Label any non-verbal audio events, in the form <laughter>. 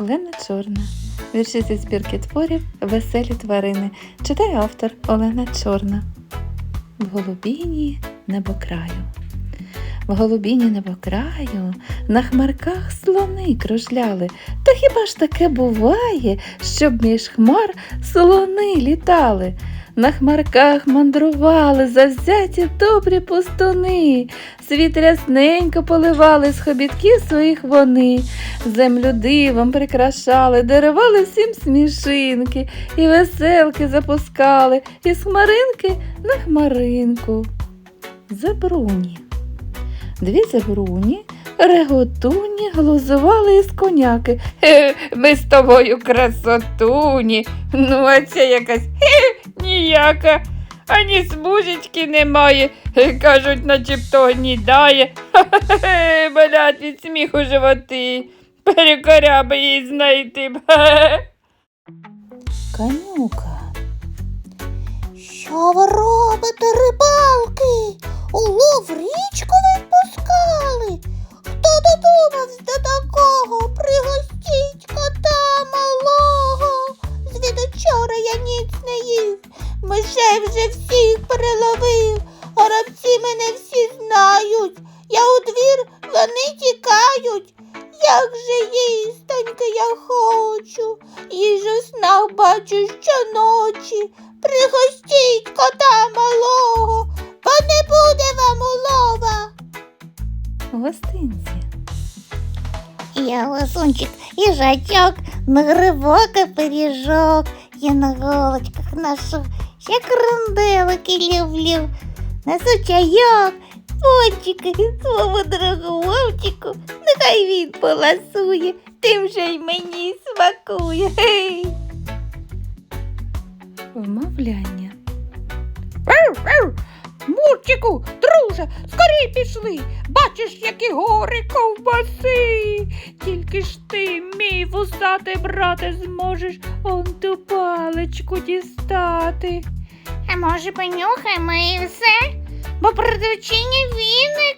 Олена Чорна. Вірші зі збірки творів Веселі тварини. Читає автор Олена Чорна. В голубіні небокраю. В голубіні небокраю на хмарках слони кружляли. Та хіба ж таке буває, щоб між хмар слони літали? На хмарках мандрували завзяті добрі пустуни, світ рясненько поливали з хобітків своїх вони, землю дивом прикрашали, дарували всім смішинки, і веселки запускали, із хмаринки на хмаринку. Забруні. Дві забруні, реготуні, глузували із коняки. Ми з тобою красотуні. Ну, а це якась ніяка. Ані смужечки немає. <laughs> Кажуть, начебто гнідає. <laughs> Хе-хе-хе, болять від сміху животи. Перекоря би її знайти. <laughs> Канюка. Що ви робите, рибалки? Мишей вже всіх переловив, горобці мене всі знають. Я у двір, вони тікають. Як же їстоньки я хочу, їжу снах бачу щоночі. Пригостіть кота малого, бо не буде вам улова. Гостинці. Я ласунчик, їжачок, на грибок і пиріжок. Я на голочках ношу, ще кренделики люблю. Несу чайок, пончики свого другу Вовчику. Нехай він поласує, тим же й мені смакує. Вмовляння. Мурчику, друже, скорій пішли. Бачиш, які гори ковбаси. Тільки ж ти, мій вусатий брате, зможеш он ту паличку дістати. Може понюхаємо і все? Бо продавчиня віник.